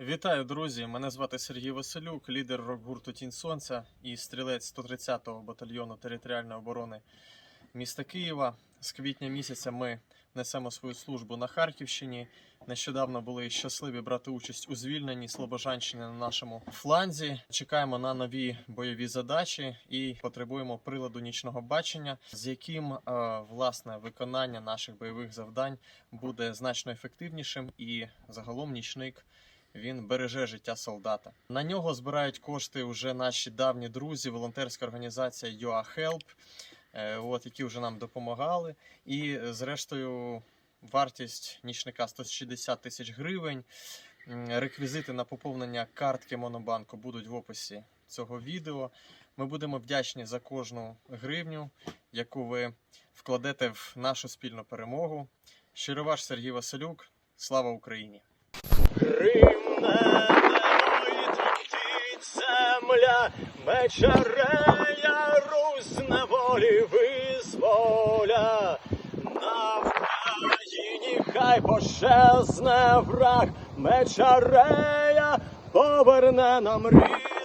Вітаю, друзі! Мене звати Сергій Василюк, лідер рок-гурту Тінь Сонця і стрілець 130-го батальйону територіальної оборони міста Києва. З квітня місяця ми несемо свою службу на Харківщині. Нещодавно були щасливі брати участь у звільненні Слобожанщини на нашому фланзі. Чекаємо на нові бойові задачі і потребуємо приладу нічного бачення, з яким е, власне виконання наших бойових завдань буде значно ефективнішим і загалом нічник він береже життя солдата. На нього збирають кошти вже наші давні друзі, волонтерська організація Help, е, от, які вже нам допомагали. І е, зрештою, вартість нічника 160 тисяч гривень. Реквізити на поповнення картки Монобанку будуть в описі цього відео. Ми будемо вдячні за кожну гривню, яку ви вкладете в нашу спільну перемогу. Щиро ваш Сергій Василюк. Слава Україні! Гримне земля, мечарея Русь на волі визволя. На Вкраїні хай пощезне враг, мечарея поверне нам рід.